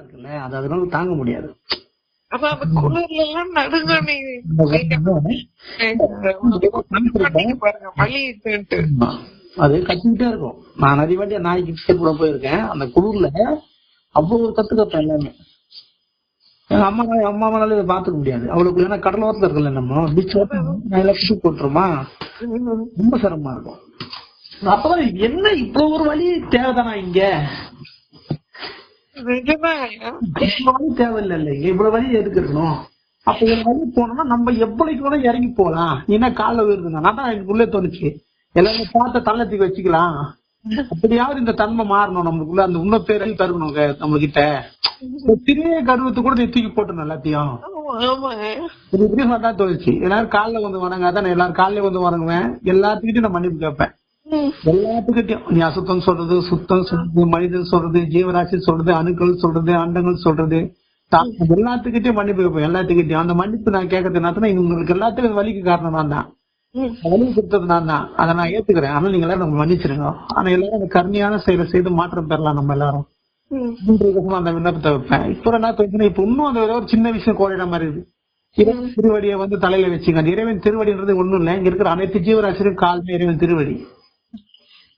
இருக்குல்ல? அது அதனால தாங்க முடியாது. அது கத்திக்கிட்டே இருக்கும். நான் நிறைய வாட்டி நாய்க்கு கூட போயிருக்கேன். அந்த குளிர்ல அவ்வளவு ஒரு கத்து கப்பேன் எல்லாமே. எங்க அம்மா அம்மாவனால இதை பாத்துக்க முடியாது. அவளுக்கு ஏன்னா கடலோரத்துல இருக்குல்ல நம்ம? பீச் நல்லா குட்டி போட்டுருமா? ரொம்ப சிரமமா இருக்கும். அப்பதான் என்ன இவ்வளவு ஒரு வழி தேவைதானா இங்க? தேவையில்லை இவ்வளவு வழி எதுக்கு இருக்கணும் அப்ப வழி போனோம்னா நம்ம எவ்வளவுக்கு வேணா இறங்கி போலாம் என்ன காலைல உயிருதுங்க நான் எனக்கு உள்ளே தோணுச்சு. எல்லாமே பார்த்த தள்ளத்துக்கு வச்சுக்கலாம். அப்படியாவது இந்த தன்மை மாறணும் நம்மளுக்குள்ள. அந்த உண்மை பேரையும் தருக்கணும் நம்ம கிட்ட சிறிய கருவத்தை கூட நீ தூக்கி போட்டணும் எல்லாத்தையும். இப்படி தான் தோணுச்சு. எல்லாரும் காலைல வந்து வணங்காதான் எல்லாரும் காலையில வந்து வணங்குவேன். எல்லாத்துக்கிட்டையும் நான் மன்னிப்பு கேட்பேன். எல்லாத்துக்கிட்டையும் நீ அசுத்தம் சொல்றது சுத்தம் சொல்றது மனிதன் சொல்றது ஜீவராசி சொல்றது அணுக்கள் சொல்றது அண்டங்கள் சொல்றது எல்லாத்துக்கிட்டையும் மன்னிப்பு கேட்பேன் எல்லாத்துக்கிட்டையும். அந்த மன்னிப்பு நான் கேட்கறது என்னத்துனா உங்களுக்கு எல்லாத்துக்கும் வலிக்கு காரணம் நான் தான். வலி கொடுத்தது நான் தான். அதை நான் ஏத்துக்கிறேன். ஆனா நீங்க எல்லாரும் மன்னிச்சிருங்க. ஆனா எல்லாரும் அந்த கருணையான செயலை செய்து மாற்றம் பெறலாம் நம்ம எல்லாரும். அந்த விண்ணப்பத்தை வைப்பேன். இப்ப என்ன பிரச்சனை இப்ப இன்னும் அந்த ஒரு சின்ன விஷயம் கோரிட மாதிரி இருக்கு இறைவன் திருவடியை வந்து தலையில வச்சுங்க அந்த இறைவன் திருவடின்றது ஒண்ணும் இல்ல. இங்க இருக்கிற அனைத்து ஜீவராசியும் கால்மே இறைவன் திருவடி.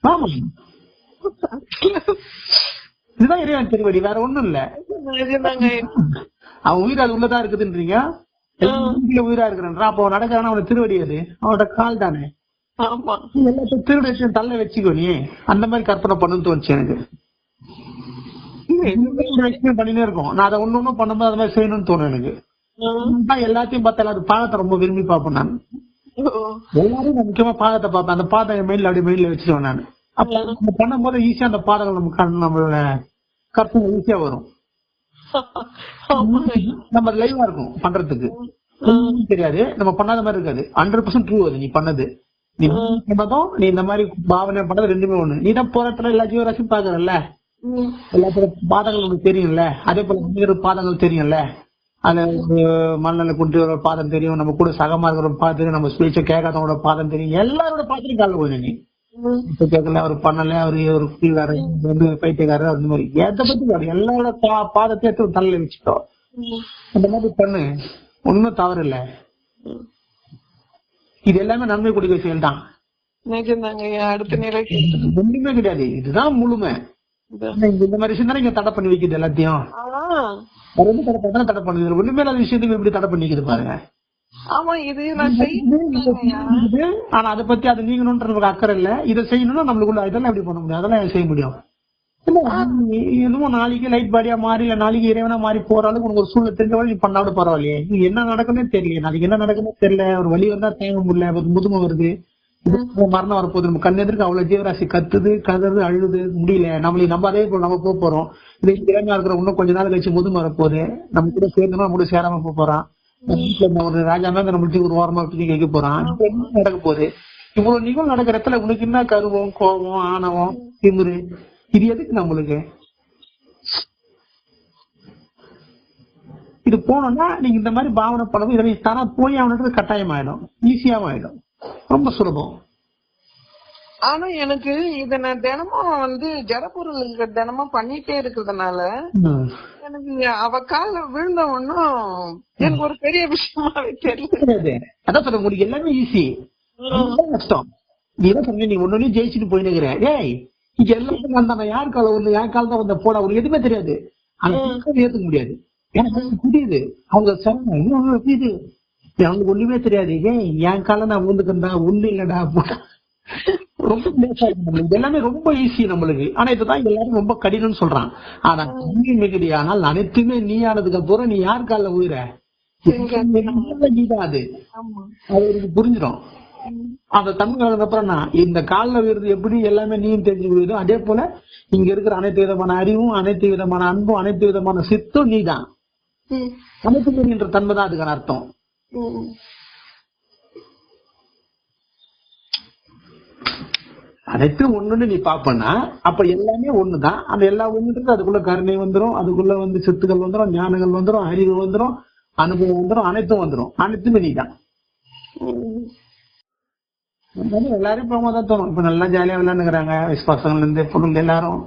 ஆமா இதுதான் இறைவன் திருவடி வேற ஒண்ணும் இல்ல. அவன் உயிர் அது உள்ளதா இருக்குதுன்றீங்க? உயிரா இருக்கிறான் அப்போ நடக்கிறான்? அவன திருவடி அது. அவனோட கால் தானே. திருவடி தள்ள வச்சுக்கோ நீ. அந்த மாதிரி கற்பனை பண்ணுன்னு தோணுச்சு எனக்கு. பண்ணினே இருக்கும். நான் அதை ஒண்ணு ஒண்ணும் பண்ணும்போது அது மாதிரி செய்யணும்னு தோணும் எனக்கு. எல்லாத்தையும் பார்த்தா எல்லாரும் பாகத்தை ரொம்ப விரும்பி பார்ப்பேன் நான். எல்லாரும் நான் முக்கியமா பாகத்தை பார்ப்பேன். அந்த பாதம் என் மெயில அப்படி மெயில வச்சிருவேன் நான். அப்ப நம்ம பண்ணும்போது ஈஸியா அந்த பாதங்கள் நம்ம கண் நம்மளோட கற்பனை ஈஸியா வரும். நம்ம லைவா இருக்கும் பண்றதுக்கு. தெரியாது. நம்ம பண்ணாத மாதிரி இருக்காது. ஹண்ட்ரட் பர்சன்ட் ட்ரூ அது. நீ பண்ணது. நீ பண்ணதும் நீ இந்த மாதிரி பாவனை பண்ணது ரெண்டுமே ஒண்ணு. நீ தான் போராட்டத்துல எல்லா ஜீவராசியும் பாக்குறல்ல ம். எல்லாத்தோட பாதங்கள் உனக்கு தெரியும்ல? அதே போல பாதங்கள் தெரியும்ல? அந்த மண்ணில் குண்டு பாதம் தெரியும் நம்ம கூட சகமா இருக்கிற பாதம் தெரியும் நம்ம ஸ்பீச்ச கேட்காதவங்களோட பாதம் தெரியும். எல்லாரோட கால போய் நீ. இப்ப கேட்கல அவர் பண்ணல அவரு ஒரு கீழாரு வந்து பைத்தியக்காரர் அந்த மாதிரி. எதை பத்தி எல்லாரோட பா- பாதத்தையும் எடுத்து தலையில வச்சுக்கோ. அந்த மாதிரி பண்ணு. ஒண்ணும் தவறு இல்ல. இது எல்லாமே நன்மை கொடுக்க செயல் தான் அடுத்த நிலைக்கு ஒண்ணுமே கிடையாது. இதுதான் முழுமை. இந்த மாதிரி விஷயம் தானே இங்க தடை பண்ணி வைக்குது எல்லாத்தையும். எதுவும் தடை பண்ணா தடை பண்ணுது ஒண்ணுமே இல்லாத விஷயத்துக்கு எப்படி தடை பண்ணி வைக்குது பாருங்க. ஆமா இது நான் ஆனா அதை பத்தி அது நீங்கணும்ன்ற நமக்கு அக்கறை இல்ல. இதை செய்யணும்னா நம்மளுக்குள்ள இதெல்லாம் எப்படி பண்ண முடியும்? அதெல்லாம் செய்ய முடியும்? என்னமோ நாளைக்கு லைட் பாடியா மாறி இல்ல நாளைக்கு இறைவனா மாறி போற அளவுக்கு உனக்கு ஒரு சூழ்நிலை தெரிஞ்ச நீ பண்ணாவிட பரவாயில்லையே. நீ என்ன நடக்குன்னே தெரியல நாளைக்கு என்ன நடக்குன்னே தெரியல. ஒரு வழி வந்தா தேங்க முடியல. முதுமை வருது. மரணம் வரப்போகுது. நம்ம கண் எதிர்க்கு அவ்வளவு ஜீவராசி கத்துது கதறது அழுது முடியல. நம்மளை நம்ம அதே போல நம்ம போக போறோம். இது இறைவனா இருக்கிற இன்னும் கொஞ்ச நாள் கழிச்சு முதுமை வரப்போகுது நம்ம கூட சேர்ந்து நம்ம கூட சேராம போக போறான். ஒரு ராஜா மேல நம்மளுக்கு ஒரு ஓரமா தூக்கி கேட்க போறான். என்ன நடக்க போகுது? இவ்வளவு நிகழ்வு நடக்கிற இடத்துல உனக்கு என்ன கருவம் கோபம் ஆணவம் திமுரு? இது எதுக்கு நம்மளுக்கு? இது போனோம்னா நீங்க இந்த மாதிரி பாவனை பண்ணவும் இதை தானா போய் அவனுக்கு கட்டாயம் ஆயிடும் ஈஸியாவும் ஆயிடும். ரொம்ப சுலபம். ஆனா எனக்கு இத நான் தினமும் வந்து ஜடப்பொருளுக்கு தினமும் பண்ணிட்டே இருக்கிறதுனால. எனக்கு அவ கால விழுந்த ஒண்ணும் எனக்கு ஒரு பெரிய விஷயமாவே தெரியல. அதான் சொல்றேன் உங்களுக்கு எல்லாமே ஈஸி கஷ்டம். நீ என்ன சொன்ன நீ ஒன்னு ஜெயிச்சுட்டு போயினுக்கிற. ஏய் இங்க எல்லாரும் வந்தாங்க யார் காலம் ஒண்ணு என் காலம் தான் வந்த போட அவருக்கு எதுவுமே தெரியாது. அந்த சிஸ்டம் ஏத்துக்க முடியாது. எனக்கு புரியுது. அவங்க சொன்னாங்க இன்னும் புரியுது. அவங்களுக்கு ஒண்ணுமே தெரியாது. ஏன் என் காலம் நான் ஊந்துக்கிறதா ஒண்ணு இல்லடா ரொம்ப நம்மளுக்கு. எல்லாமே ரொம்ப ஈஸி நம்மளுக்கு. ஆனா இதுதான் எல்லாரும் ரொம்ப கடினம்னு சொல்றான். ஆனா நீ மிகடி ஆனால் அனைத்துமே நீ ஆனதுக்கு அப்புறம் நீ யார் கால உயிர நீதான் அது. அது புரிஞ்சிடும். அந்த தமிழ் அப்புறம் நான் இந்த காலில் விருது எப்படி எல்லாமே நீயும் தெரிஞ்சுக்கிடுதோ அதே போல இங்க இருக்கிற அனைத்து விதமான அறிவும் அனைத்து விதமான அன்பும் அனைத்து விதமான சித்தும் நீதான். ம். அனைத்து தன்மை தான் அதுக்கான அர்த்தம். ம். அனைத்தும் ஒண்ணுன்னு நீ பாப்பனா அப்ப எல்லாமே ஒண்ணுதான். அந்த எல்லா ஒண்ணுன்றது அதுக்குள்ள கருணை வந்துரும் அதுக்குள்ள வந்து சித்துக்கள் வந்துரும் ஞானங்கள் வந்துரும் அறிவு வந்துரும் அனுபவம் வந்துரும் அனைத்தும் வந்துரும். அனைத்துமே நீதான். ம். அதனால எல்லாரும் போகும்போது தான் தோணும். இப்ப நல்லா ஜாலியா விளையாண்டுக்கிறாங்க வயசு பசங்கள்ல இருந்து பொண்ணுங்க எல்லாரும்.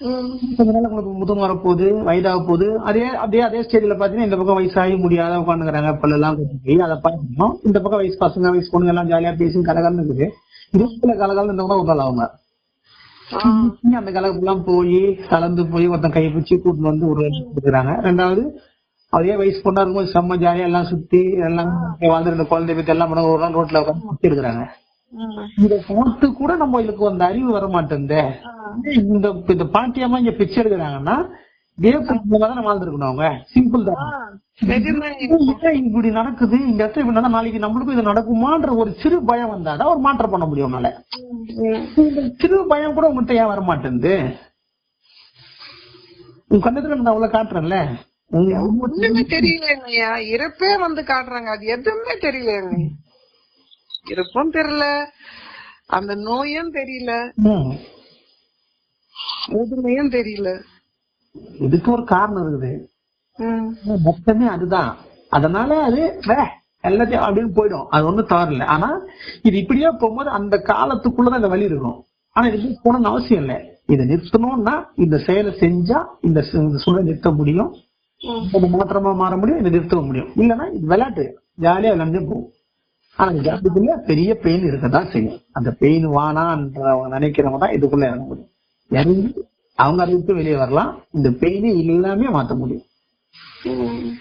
உங்களுக்கு முதுகு வரப்போகுது வயதாக போகுது. அதே அதே அதே ஸ்டேஜ்ல பாத்தீங்கன்னா இந்த பக்கம் வயசாகி முடியாத உட்காந்துக்கிறாங்க பல்லெல்லாம் கொட்டி அதை பார்க்கணும். இந்த பக்கம் வயசு பசங்க வயசு பொண்ணுங்க எல்லாம் ஜாலியா பேசி கலகலன்னு இருக்குது. இதுக்குள்ள கலகலன்னு இருந்தவங்க ஒரு நாள் அவங்க. அந்த கலகெல்லாம் போய் கலந்து போய் ஒருத்தன் கை பிடிச்சி கூட்டிட்டு வந்து ஒரு கொடுக்குறாங்க. ரெண்டாவது அதே வயசு பொண்ணா இருக்கும்போது செம்ம ஜாலியா எல்லாம் சுத்தி எல்லாம் வாழ்ந்து ரெண்டு குழந்தை பத்தி எல்லாம் பண்ண ஒரு நாள் ரோட்ல உட்காந்து இருக்கிறாங்க. இத பார்த்து கூட நம்ம இதுக்கு அந்த அறிவு வர மாட்டேங்குதே. இந்த இந்த பாட்டியம்மா இங்க பிச்சை எடுக்கிறாங்கன்னா தான் வாழ்ந்துருக்கணும் அவங்க. சிம்பிள். தான். இப்படி நடக்குது? இந்த இடத்துல இப்படி நடந்தா நாளைக்கு நம்மளுக்கும் இது நடக்குமான்ற ஒரு சிறு பயம் வந்தாதான் ஒரு மாற்றம் பண்ண முடியும் உன்னால. சிறு பயம் கூட உங்ககிட்ட ஏன் வர மாட்டேங்குது உன் கண்ணத்துல நான் அவ்வளவு காட்டுறேன்ல. ஒண்ணுமே தெரியலங்கய்யா இறப்பே வந்து காட்டுறாங்க. அது எதுவுமே தெரியலங்க இறப்பும் தெரியல. அந்த நோயும் தெரியல. முதுமையும் தெரியல. இதுக்கு ஒரு காரணம் இருக்குது. மொத்தமே அதுதான். அதனால அது வே, எல்லாத்தையும் அப்படின்னு போயிடும். அது ஒண்ணும் தவறில்ல ஆனா இது இப்படியே போகும்போது அந்த காலத்துக்குள்ளதான் இந்த வழி இருக்கும். ஆனா இது போகணும்னு அவசியம் இல்லை. இதை நிறுத்தணும்னா இந்த செயலை செஞ்சா இந்த சூழலை நிறுத்த முடியும். ம். இந்த மாற்றமா மாற முடியும் இதை நிறுத்தவும் முடியும். இல்லைன்னா இது விளையாட்டு. ஜாலியா விளையாண்டே போகும். ஆனா இந்த ஜாலிக்குள்ள பெரிய பெயின் இருக்கதான் செய்யும். அந்த பெயின் வானான்றவங்க நினைக்கிறவங்க தான் இதுக்குள்ள இறங்க முடியும். இறங்கி அவங்க அதை விட்டு வெளியே வரலாம். இந்த பெயினை எல்லாமே மாத்த முடியும். ம்.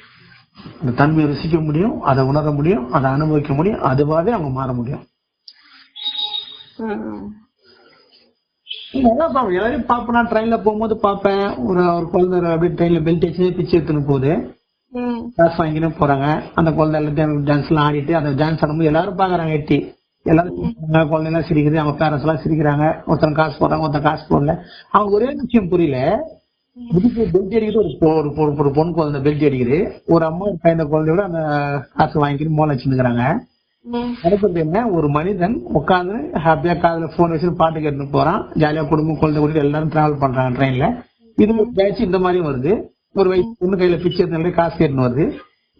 அந்த தன்மையை ருசிக்க முடியும் அதை உணர முடியும் அதை அனுபவிக்க முடியும் அதுவாகவே அவங்க மாற முடியும். பாப்பேன் எல்லாரையும் பாப்பேன் நான் ட்ரெயின்ல போகும்போது பார்ப்பேன். ஒரு ஒரு குழந்தை அப்படியே ட்ரெயின்ல பெல்ட் வச்சு பிச்சு எடுத்துன்னு போகுது. காசு வாங்கின்னு போறாங்க. அந்த குழந்தை எல்லாம் டான்ஸ் எல்லாம் ஆடிட்டு அந்த டான்ஸ் ஆடும்போது எல்லாரும் பாக்குறாங்க எட்டி. எல்லாரும் சிரிக்கிறாங்க, குழந்தை எல்லாம் சிரிக்குது அவங்க பேரண்ட்ஸ் எல்லாம் சிரிக்கிறாங்க ஒருத்தன் காசு போடுறாங்க ஒருத்தன் காசு போடல. அவங்க ஒரே விஷயம் புரியல. பெல்ட் அடிக்குது ஒரு ஒரு பொண்ணு குழந்தை பெல்ட் அடிக்குது. ஒரு அம்மா ஒரு பையன் குழந்தையோட அந்த காசு வாங்கிட்டு மோல வச்சுருக்காங்க. நடக்கிறது என்ன? ஒரு மனிதன் உட்காந்து ஹாப்பியா காதுல போன் வச்சு பாட்டு கேட்டு போறான். ஜாலியா குடும்பம் குழந்தை கூட்டிட்டு எல்லாரும் டிராவல் பண்றாங்க ட்ரெயின்ல இது பேட்ச் இந்த மாதிரியும் வருது. ஒரு வயசு பொண்ணு கையில பிச்சை எடுத்து காசு கேட்டுன்னு வருது.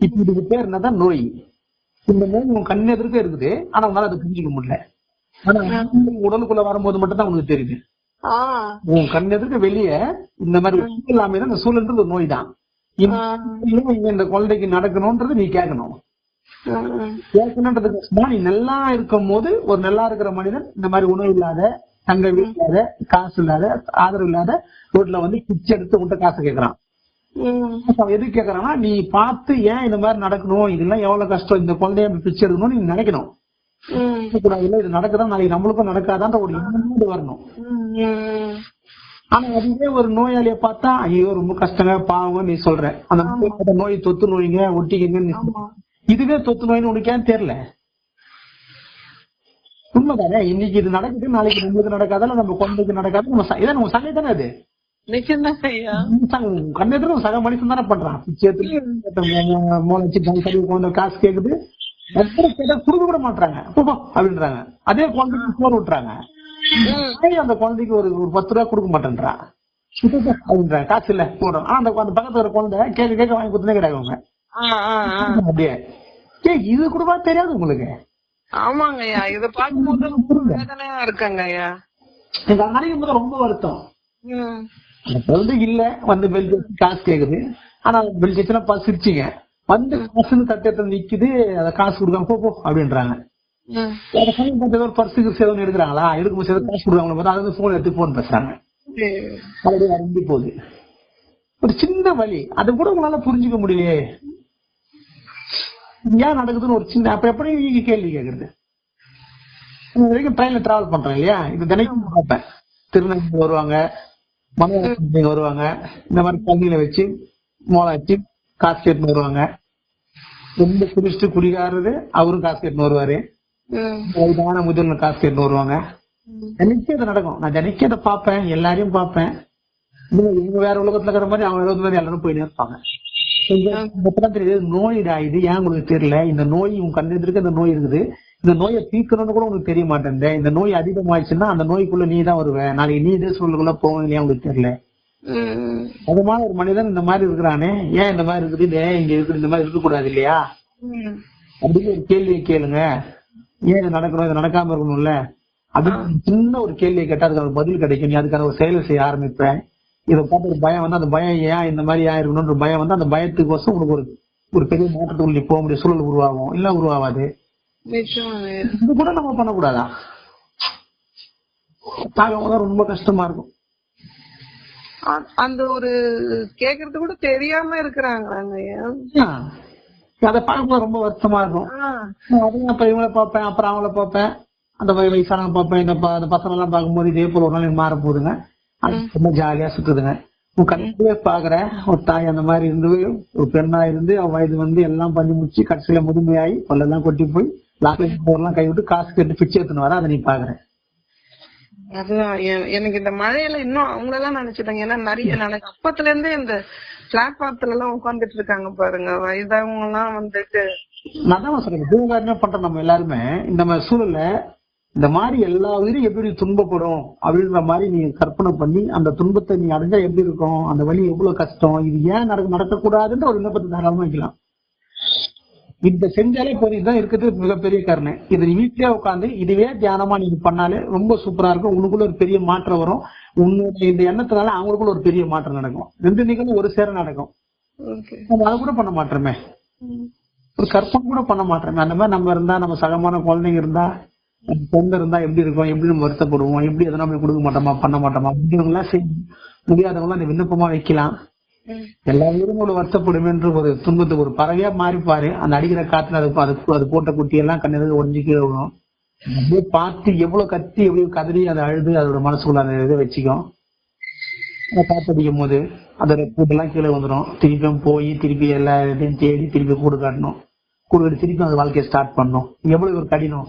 இப்ப இதுக்கு பேர் என்னதான் நோய். இந்த நோய் உன் கண்ணு எதிர்க்க இருக்குது. ஆனா உன்னால அதை புரிஞ்சுக்க முடியல. ஆனா உடலுக்குள்ள வரும்போது மட்டும் தான் உனக்கு தெரியுது. உன் கண் எதிர்க்க வெளியே இந்த மாதிரி சூழல் அமைதான் இந்த சூழல்ன்றது ஒரு நோய் தான். இந்த குழந்தைக்கு நடக்கணும்ன்றது நீ கேட்கணும். கேட்கணுன்றதுக்கு நீ நல்லா இருக்கும் போது ஒரு நல்லா இருக்கிற மனிதன் இந்த மாதிரி உணவு இல்லாத தங்க வீடு இல்லாத காசு இல்லாத ஆதரவு இல்லாத ரோட்ல வந்து பிச்சை எடுத்து உன்கிட்ட காசு கேக்குறான் எதுக்கு கேக்குறான்னா நீ பார்த்து ஏன் இந்த மாதிரி நடக்கணும்? இதெல்லாம் எவ்வளவு கஷ்டம்? இந்த குழந்தைய பிச்சை எடுக்கணும்னு நீ நினைக்கணும். இது நடக்குதா? நாளைக்கு நம்மளுக்கும் நடக்காதான்ற ஒரு எண்ணம் வரணும். ஆனா அதுவே ஒரு நோயாளிய பார்த்தா ஐயோ ரொம்ப கஷ்டங்க பாவம் நீ சொல்ற. அந்த நோய் தொத்து நோய்ங்க. ஆமா. இதுவே தொத்து நோய்னு உனக்கு ஏன் தெரியல. உண்மைதானே? இன்னைக்கு இது நடக்குது நாளைக்கு நம்மளுக்கு நடக்காதால நம்ம குழந்தைக்கு நடக்காது? நம்ம இதான் நம்ம சண்டை தானே அது? கண்ணெதிர சக மனுஷன் தானே பண்றான். குழந்தை காசு கேக்குது. கேட்டா கொடுக்க கூட மாட்டாங்க அப்படின்றாங்க. அதே குழந்தைக்கு சோறு விட்டுறாங்க. அந்த குழந்தைக்கு ஒரு ஒரு பத்து ரூபா கொடுக்க மாட்டேன்றான் அப்படின்றாங்க காசு இல்ல போடுறோம் ஆனா அந்த பக்கத்துல ஒரு குழந்தை கேட்க கேட்க வாங்கி கொடுத்துனே கிடையாது அவங்க. அப்படியே. இது கூட தெரியாது உங்களுக்கு? ஆமாங்க ஐயா. இத பாக்கும்போது ரொம்ப வேதனையா இருக்காங்க ஐயா. எனக்கு போது ரொம்ப வருத்தம். குழந்தை இல்ல வந்து பெல் காசு கேக்குது. ஆனா பெல் வச்சுனா பா சிரிச்சிங்க. வந்து காசுன்னு தட்டு எடுத்து நிக்குது அதை காசு கொடுக்காம போ போ அப்படின்றாங்க. ஒரு பர்ஸு கிர்ஸ் எடுக்கிறாங்களா? எடுக்கும் போது காசு கொடுக்காங்களா பார்த்தா அது போன் எடுத்து போன் பேசுறாங்க. அரும்பி போகுது. ஒரு சின்ன வழி. அது கூட உங்களால புரிஞ்சுக்க முடியலையே. ஏன் நடக்குதுன்னு ஒரு சின்ன அப்ப எப்படி நீங்க கேள்வி கேக்குறது? வரைக்கும் ட்ரெயின்ல டிராவல் பண்றேன் இல்லையா? இது தினைக்கும் பார்ப்பேன். திருநெல்வேலி வருவாங்க. மன வருவாங்க. இந்த மாதிரி பள்ளியில வச்சு மோளை வச்சு காசு கேட்டுன்னு வருவாங்க. ரொம்ப குடிச்சிட்டு குடிகாரரு அவரும் காசு கேட்டுன்னு வருவாரு. வயதான முதிர்ந்த காசு கேட்டுன்னு வருவாங்க. தினைக்கும் இது நடக்கும். நான் தினைக்கும் அதை பார்ப்பேன். எல்லாரையும் பார்ப்பேன். இவங்க வேற உலகத்துல இருக்கிற மாதிரி அவங்க வேற மாதிரி எல்லாரும் போயிட்டே இருப்பாங்க. தெரியுது நோய்டா இது? ஏன் உங்களுக்கு தெரியல? இந்த நோய் உன் கண்ணு எதிர்க்க இந்த நோய் இருக்குது. இந்த நோயை தீர்க்கணும்னு கூட உனக்கு தெரிய மாட்டேன் இந்த நோய் அதிகமாயிடுச்சுன்னா அந்த நோய்க்குள்ள நீ தான் வருவ. நாளைக்கு நீ இதே சூழலுக்குள்ள போவோம் இல்லையா உங்களுக்கு தெரியல. ம். அது மாதிரி ஒரு மனிதன் இந்த மாதிரி இருக்கிறானே. ஏன் இந்த மாதிரி இருக்குது? இங்க இருக்குது இந்த மாதிரி இருக்கக்கூடாது இல்லையா? ம். அப்படின்னு ஒரு கேள்வியை கேளுங்க. ஏன் இது நடக்கணும்? இது நடக்காம இருக்கணும்ல. அப்படின்னு சின்ன ஒரு கேள்வியை கேட்டா அதுக்கு பதில் கிடைக்கும். நீ அதுக்கான ஒரு செயலை செய்ய ஆரம்பிப்ப. இதை பார்த்து ஒரு பயம் வந்து அந்த பயம் ஏன் இந்த மாதிரி ஆயிருக்கணும்ன்ற பயம் வந்து அந்த பயத்துக்கோசம் உனக்கு ஒரு ஒரு பெரிய மாற்றத்துக்குள்ள நீ போக முடிய சூழல் உருவாகும். இல்ல உருவாகாது. இது கூட நம்ம பண்ணக்கூடாதா? பார்க்கும் போது ரொம்ப கஷ்டமா இருக்கும். அந்த ஒரு கேக்குறது கூட தெரியாம ஆ. அதை பார்க்கும்போது ரொம்ப வருத்தமா இருக்கும். அதையும் அப்ப இவங்கள பார்ப்பேன் அப்புறம் அவங்கள பார்ப்பேன். அந்த வய- வயசானவங்க பார்ப்பேன். இந்த அந்த பசங்க எல்லாம் பார்க்கும்போது இதே போல ஒரு நாள் மாற போகுதுங்க அது ரொம்ப ஜாலியா சுத்துதுங்க. உன் கண்டிப்பா பாக்குற ஒரு தாய் அந்த மாதிரி இருந்து ஒரு பெண்ணா இருந்து அவ வயது வந்து எல்லாம் பண்ணி முடிச்சு கடைசியில முதுமையாகி பல்லெல்லாம் கொட்டி போய் எல்லாம் கை விட்டு காசு கட்டி பிச்சை எடுத்துன்னு வர அதை நீ பாக்குற. அதுதான் எனக்கு இந்த மழையில இன்னும் அவங்களெல்லாம் நினைச்சிட்டாங்க. ஏன்னா நிறைய எனக்கு அப்பத்துல இருந்தே இந்த பிளாட்பாரத்துல எல்லாம் உட்கார்ந்துட்டு இருக்காங்க பாருங்க. வயதானவங்க எல்லாம் வந்துட்டு நான் தான் சொல்றேன் ஜீவகாரமே பண்ற நம்ம எல்லாருமே? இந்த மாதிரி சூழல்ல இந்த மாதிரி எல்லா உயிரும் எப்படி துன்பப்படும் அப்படின்ற மாதிரி நீ கற்பனை பண்ணி அந்த துன்பத்தை நீ அடைஞ்சா எப்படி இருக்கும்? அந்த வலி எவ்வளவு கஷ்டம்? இது ஏன் நடக்க நடக்கக்கூடாதுன்ற ஒரு விண்ணப்பத்தை தாராளமா வைக்கலாம். இந்த செஞ்சாலே போதும். இதுதான் இருக்கிறது மிகப்பெரிய காரணம் இது வீட்லயே உட்காந்து இதுவே தியானமா நீங்க பண்ணாலே ரொம்ப சூப்பரா இருக்கும். உனக்குள்ள ஒரு பெரிய மாற்றம் வரும். உன்னுடைய இந்த எண்ணத்தினால அவங்களுக்குள்ள ஒரு பெரிய மாற்றம் நடக்கும். ரெண்டு நிகழ்வும் ஒரு சேர நடக்கும். நம்ம அதை கூட பண்ண மாட்டோமே. ஒரு கற்பனை கூட பண்ண மாட்டோமே. அந்த மாதிரி நம்ம இருந்தா நம்ம சகமான குழந்தைங்க இருந்தா பொண்ணு இருந்தா எப்படி இருக்கும்? எப்படி நம்ம வருத்தப்படுவோம்? எப்படி எதனா போய் கொடுக்க மாட்டோமா? பண்ண மாட்டோமா? அப்படிவங்க எல்லாம் செய்ய முடியாதவங்க எல்லாம் இந்த விண்ணப்பமா வைக்கலாம். எல்லா உயிரும் ஒரு என்று ஒரு துன்பத்துக்கு ஒரு பறவையா மாறிப்பாரு. அந்த அடிக்கிற காத்துல அது அது அது போட்ட குட்டி எல்லாம் கண்ணெதுக்கு ஒடிஞ்சு கீழே விடும் அப்படியே பார்த்து எவ்வளவு கத்தி எவ்வளவு கதறி அதை அழுது அதோட மனசுக்குள்ள அந்த இதை வச்சுக்கும். அதை காத்தடிக்கும் போது அதோட கூட்டெல்லாம் கீழே வந்துடும் திருப்பியும் போய் திருப்பி எல்லா இதையும் தேடி திருப்பி கூடு காட்டணும். கூடு கட்டி திருப்பி அந்த வாழ்க்கையை ஸ்டார்ட் பண்ணும் எவ்வளவு ஒரு கடினம்.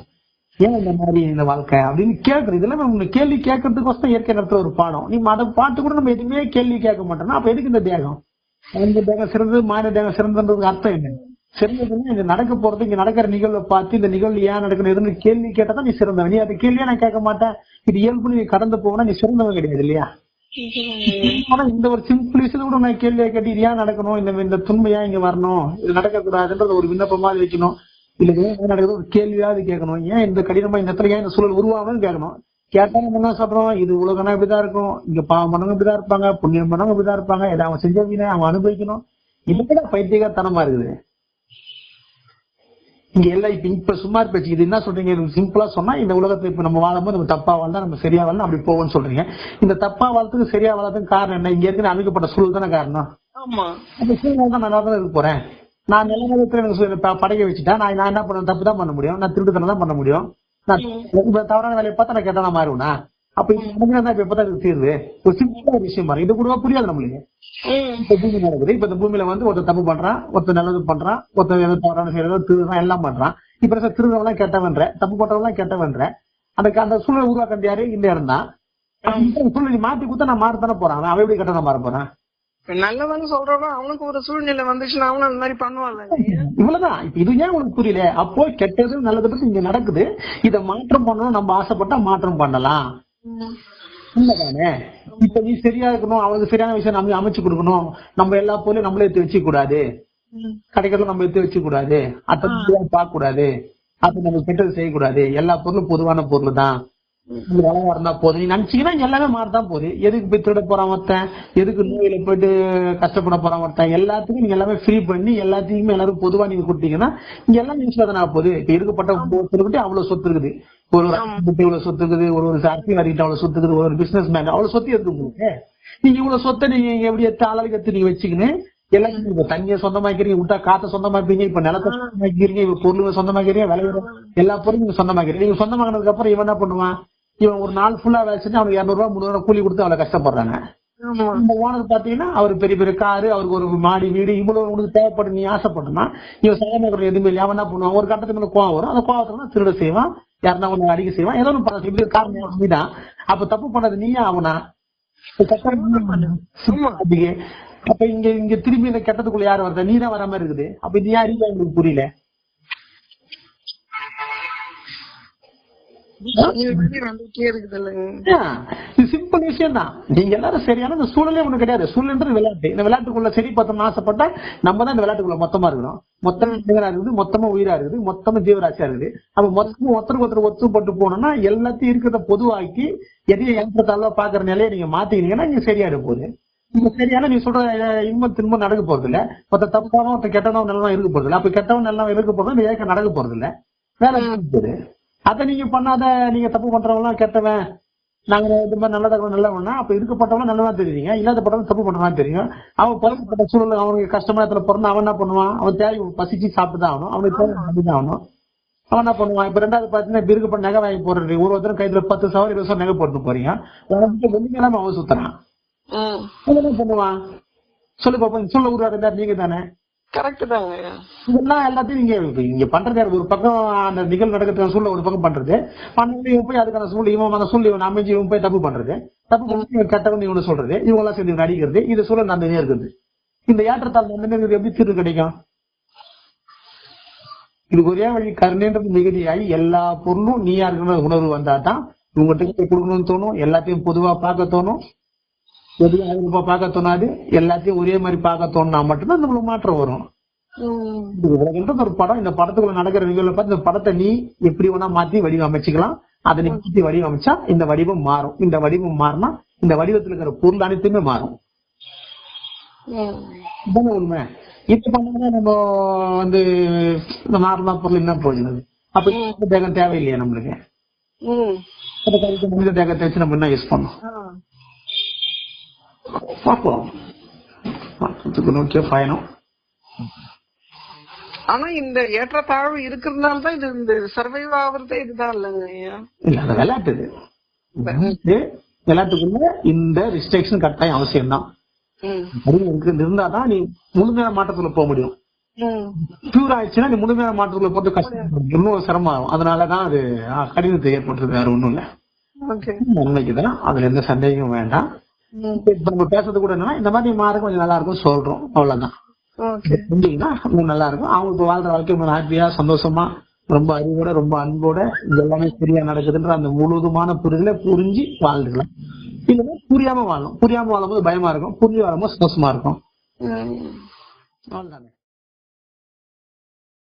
ஏன் இந்த மாதிரி இந்த வாழ்க்கை அப்படின்னு கேட்கறது? இதெல்லாம் நம்ம கேள்வி கேட்கறதுக்கோசம் இயற்கை நடத்துற ஒரு பாடம். நீ அதை பார்த்து கூட நம்ம எதுவுமே கேள்வி கேட்க மாட்டோம்னா அப்ப எதுக்கு இந்த தேகம்? இந்த தேகம் சிறந்தது மாநில தேகம் சிறந்ததுன்றது அர்த்தம் என்ன? சிறந்ததுன்னா இங்க நடக்க போறது இங்க நடக்கிற நிகழ்வை பார்த்து இந்த நிகழ்வு ஏன் நடக்கணும் எதுன்னு கேள்வி கேட்டா தான் நீ சிறந்தவன். நீ அந்த கேள்வியா நான் கேட்க மாட்டேன். இது இயல்பு நீ கடந்து போனா நீ சிறந்தவன் கிடையாது இல்லையா? ஆனா இந்த ஒரு சிம்பிள் விஷயத்த கூட நான் கேள்வியை கேட்டு இது ஏன் நடக்கணும்? இந்த இந்த துன்பம் இங்க வரணும்? இது நடக்க கூடாதுன்றது ஒரு விண்ணப்பமா வைக்கணும். இல்ல ஏன் நடக்குது? ஒரு கேள்வியாவது கேட்கணும். ஏன் இந்த கடினமா இந்த இடத்துல ஏன் இந்த சூழல் உருவாகணும்னு கேட்கணும். கேட்டா நம்ம என்ன சொல்றோம் இது உலகம்னா இப்படிதான் இருக்கும். இங்க பாவம் பண்ணவங்க இப்படிதான் இருப்பாங்க. புண்ணியம் பண்ணவங்க இப்படிதான் இருப்பாங்க. இதை அவன் செஞ்ச வீணை அவன் அனுபவிக்கணும். இதுக்கூட பைத்தியகாரத்தனமா இருக்குது. இங்க எல்லாம் இப்ப இப்ப சும்மா பேச்சு இது என்ன சொல்றீங்க? சிம்பிளா சொன்னா இந்த உலகத்துல இப்ப நம்ம வாழும்போது நம்ம தப்பா வாழ்ந்தா நம்ம சரியா வாழலாம் அப்படி போவோம்னு சொல்றீங்க. இந்த தப்பா வாழ்றதுக்கு சரியா வாழறதுக்கு காரணம் என்ன? இங்க இருக்கிற அமைக்கப்பட்ட சூழல் தானே காரணம். ஆமா. அந்த சூழ்நிலை தான் நல்லா தான் இருக்க போறேன். நான் நல்ல நேரத்துல எனக்கு படைக்க வச்சுட்டா நான் நான் என்ன பண்ண தப்பு தான் பண்ண முடியும். நான் திருட்டுத்தனம் தான் பண்ண முடியும். நான் இப்ப தவறான வேலையை பார்த்தா நான் கெட்டனா மாறுவேனா? அப்ப நடந்தா இப்ப எப்பதான் இதுக்கு தீர்வு ஒரு சிம்பிளா ஒரு விஷயம் பாருங்க. இது கூட புரியாது நம்மளுக்கு. இப்ப பூமி நடக்குது. இப்ப இந்த பூமியில வந்து ஒருத்தர் தப்பு பண்றான் ஒருத்தர் நல்லது பண்றான் ஒருத்தர் ஏதோ தவறான செய்யறதோ திருடுறான் எல்லாம் பண்றான். இப்ப இருக்க திருடுறவன் கெட்டவன்ற தப்பு பண்றவன் கெட்டவன்ற அந்த அந்த சூழலை உருவாக்குறது யாரு? இந்த இடம் தான் சூழ்நிலை மாத்தி கொடுத்தா நான் மாறத்தானே போறான். அவன் எப்படி கெட்டவனா மாற போறான்? நல்லவங்க சொல்றவங்க அவனுக்கு ஒரு சூழ்நிலை வந்துச்சுன்னா அவனும் அந்த மாதிரி பண்ணுவான்ல. இவ்வளவுதான். இது ஏன் உனக்கு புரியல? அப்போ கெட்டது நல்லது பத்தி இங்க நடக்குது. இத மாற்றம் பண்ணணும் நம்ம ஆசைப்பட்டா மாற்றம் பண்ணலாம். உண்மைதானே? இப்ப நீ சரியா இருக்கணும். அவனுக்கு சரியான விஷயம் நம்ம அமைச்சு கொடுக்கணும். நம்ம எல்லா பொருளையும் நம்மளே எடுத்து வச்சுக்க கூடாது கடைக்கிறதுல நம்ம எடுத்து வச்சுக்க கூடாது அத்தை பார்க்க கூடாது அது நம்ம கெட்டது செய்யக்கூடாது. எல்லா பொருளும் பொதுவான பொருள் தான் வளமா இருந்தா போதும். நீ நினைச்சீங்கன்னா எல்லாமே மாறதான் போகுது எதுக்கு போய் திருட போறான் ஒருத்தன்? எதுக்கு நோயில போயிட்டு கஷ்டப்பட போறான் ஒருத்தன்? எல்லாத்துக்கும் நீங்க எல்லாமே ஃப்ரீ பண்ணி எல்லாத்தையுமே எல்லாரும் பொதுவா நீங்க கொடுத்தீங்கன்னா இங்க எல்லாம் யூஸ் தானே போகுது. இப்ப இருக்கப்பட்ட ஒருத்தருக்கிட்ட அவ்வளவு சொத்து இருக்குது. ஒரு ஒரு இவ்வளவு சொத்து இருக்குது. ஒரு ஒரு அரசியல்வாதிகிட்ட அவ்வளவு சொத்து இருக்குது. ஒரு ஒரு பிசினஸ் மேன் அவ்வளவு சொத்து இருக்கு உங்களுக்கு? நீங்க இவ்வளவு சொத்தை நீங்க எப்படி எடுத்து எடுத்து நீங்க வச்சுக்கின்னு எல்லாத்தையும் இப்ப தண்ணியை சொந்தமாக்கிறீங்க விட்டா காத்த சொந்தமாக்கிறீங்க இப்ப நிலத்தை சொந்தமாக்கிறீங்க இப்ப பொருளுங்க சொந்தமாக்கிறீங்க விளையிற எல்லா பொருளும் நீங்க சொந்தமாக்கிறீங்க நீங்க சொந்தமாக்கினதுக்கு அப்புறம் இவன் என்ன பண்ணுவான்? இவன் ஒரு நாள் ஃபுல்லா வேலை செஞ்சு அவனுக்கு இருநூறு ரூபாய் முந்நூறு ரூபாய் கூலி கொடுத்து அவளை கஷ்டப்படுறாங்க. இந்த ஓனர் பாத்தீங்கன்னா அவர் பெரிய பெரிய காரு அவருக்கு ஒரு மாடி வீடு இவ்வளவு உனக்கு தேவைப்படும் நீ ஆசைப்பட்டனா இவன் சகமக்கள் எதுவுமே இல்லை அவன் என்ன பண்ணுவான்? ஒரு கட்டத்துக்கு மேல கோவம் வரும். அந்த கோவத்துல திருட செய்வான். யாருன்னா ஒண்ணு அடிக்க செய்வான். ஏதோ ஒன்று பண்ண காரணம் நீதான் அப்ப தப்பு பண்ணது நீயா அவனா. அதுக்கு அப்ப இங்க இங்க திரும்பி இந்த கெட்டதுக்குள்ள யார் வரதா? நீ தான் வர மாதிரி இருக்குது. அப்ப இது யார் புரியல? சிம்பிள் விஷயம் தான் நீங்க எல்லாரும் சரியான இந்த சூழலே ஒண்ணு கிடையாது. சூழல்ன்றது விளையாட்டு. இந்த விளையாட்டுக்குள்ள சரி பார்த்தோம்னு ஆசைப்பட்டா நம்ம தான் இந்த விளையாட்டுக்குள்ள மொத்தமா இருக்கிறோம் மொத்தமா மனிதரா இருக்குது மொத்தமா உயிரா இருக்குது மொத்தமா ஜீவராசியா இருக்குது. அப்ப மொத்தமும் ஒருத்தருக்கு ஒருத்தர் ஒத்துப்பட்டு போனோம்னா எல்லாத்தையும் இருக்கிறத பொதுவாக்கி எதையும் ஏற்றத்தால பாக்குற நிலையை நீங்க மாத்திக்கிட்டீங்கன்னா நீங்க சரியா போகுது. இப்ப சரியான நீ சொல்ற இன்பம் தின்பம் நடக்க போறது இல்ல. ஒருத்த தப்பான ஒருத்த கெட்டவன் நல்லவன் இருக்க போறது இல்ல. அப்ப கெட்டவன் நல்லவன் இருக்க போறது ஏக்கம் நடக்க போறது இல்ல. வேற இருக்குது அத நீங்க பண்ணாத நீங்க தப்பு பண்றவங்க கெட்டவன். நாங்க இது மாதிரி நல்லதாக நல்லவனா அப்ப இருக்கப்பட்டவங்க நல்லவா தெரியுங்க. இல்லாதப்பட்டவங்க தப்பு பண்றவா தெரியும். அவன் பிறக்கப்பட்ட சூழல் அவனுக்கு கஷ்டமான இடத்துல பிறந்து அவன் என்ன பண்ணுவான்? அவன் தேவை பசிச்சு சாப்பிட்டு தான் ஆகணும். அவனுக்கு தேவை தான் ஆகணும். அவன் என்ன பண்ணுவான்? இப்ப ரெண்டாவது பாத்தீங்கன்னா இப்ப இருக்கப்பட்ட நகை வாங்கி போடுறது. ஒரு ஒருத்தரும் கைத்துல பத்து சவரம் இருபது சவரம் நகை போட்டு போறீங்க. உனக்கு வெள்ளிக்கிழமை அவன் சுத்துறான். என்ன பண்ணுவான்? சொல்லு பாப்போம். சொல்ல உருவாக்குறதா நீங்க தானே கரெக்ட் தாங்க. இதெல்லாம் எல்லாத்தையும் நீங்க இங்க பண்றது? ஒரு பக்கம் அந்த நிகழ்வு நடக்கிறதுக்கான சூழ்நிலை ஒரு பக்கம் பண்றது. பண்ணி போய் அதுக்கான சூழ்நிலை இவன் அந்த சூழ்நிலை இவன் அமைஞ்சு இவன் போய் தப்பு பண்றது. தப்பு பண்ணி இவன் கெட்டவன் இவனு சொல்றது. இவங்க எல்லாம் சேர்ந்து இது சூழல் நடந்துனே இருக்குது. இந்த ஏற்றத்தால் நடந்துனே எப்படி தீர்வு கிடைக்கும்? இதுக்கு ஒரே வழி கருணைன்றது மிகுதியாகி எல்லா பொருளும் நீயா இருக்கிற உணர்வு வந்தா தான் உங்ககிட்ட போய் கொடுக்கணும்னு தோணும். எல்லாத்தையும் பொதுவா பார்க்க தோணும். எதையும் ஐநூறுபா பார்க்க தோணாது? எல்லாத்தையும் ஒரே மாதிரி பார்க்க தோணுனா மட்டும்தான் நம்மளுக்கு மாற்றம் வரும். இது உலகன்றது ஒரு படம் இந்த படத்துக்குள்ள நடக்கிற நிகழ்வுல பார்த்து இந்த படத்தை நீ எப்படி வேணா மாத்தி வடிவமைச்சுக்கலாம். அதை நீ மாத்தி வடிவமைச்சா இந்த வடிவம் மாறும். இந்த வடிவம் மாறினா இந்த வடிவத்துல இருக்கிற பொருள் அனைத்துமே மாறும். உண்மை. இப்ப பண்ணா நம்ம வந்து இந்த நார்மலா பொருள் என்ன போயிடுது அப்ப தேகம் தேவையில்லையா நம்மளுக்கு? ம். அந்த கருத்து மனித தேகத்தை வச்சு நம்ம என்ன யூஸ் பண்ணோம் பார்ப்போம். மாற்றத்துக்கு நோக்கிய பயணம் ஆனா இந்த ஏற்றத்தாழ்வு இருக்கிறதுனால தான் இது இந்த சர்வைவ் ஆகுறதே இதுதான் இல்லைங்க இல்ல அது விளையாட்டு இது. விளையாட்டுக்குள்ள இந்த ரிஸ்ட்ரிக்ஷன் கட்டாயம் அவசியம் தான் இருந்தாதான் நீ முழுமையான மாற்றத்துல போக முடியும். பியூர் ஆயிடுச்சுன்னா நீ முழுமையான மாற்றத்துல போறது கஷ்டம். இன்னும் சிரமம் ஆகும். அதனாலதான் அது கடினத்தை ஏற்படுறது வேற ஒண்ணும் இல்ல. உண்மைக்குதான் அதுல எந்த சந்தேகமும் வேண்டாம். நம்ம பேசுறது கூட என்னன்னா இந்த மாதிரி மாற கொஞ்சம் நல்லா இருக்கும் சொல்றோம். அவ்வளவுதான். செஞ்சீங்கன்னா நல்லா இருக்கும் அவங்களுக்கு வாழ்ற வாழ்க்கை ரொம்ப ஹாப்பியா சந்தோஷமா ரொம்ப அறிவோட ரொம்ப அன்போட இது எல்லாமே சரியா நடக்குதுன்ற அந்த முழுதுமான புரிதலை புரிஞ்சு வாழ்ந்துக்கலாம். இல்லைன்னா புரியாம வாழும். புரியாம வாழும்போது பயமா இருக்கும். புரிஞ்சு வாழும்போது சந்தோஷமா இருக்கும். அவ்வளவுதானே.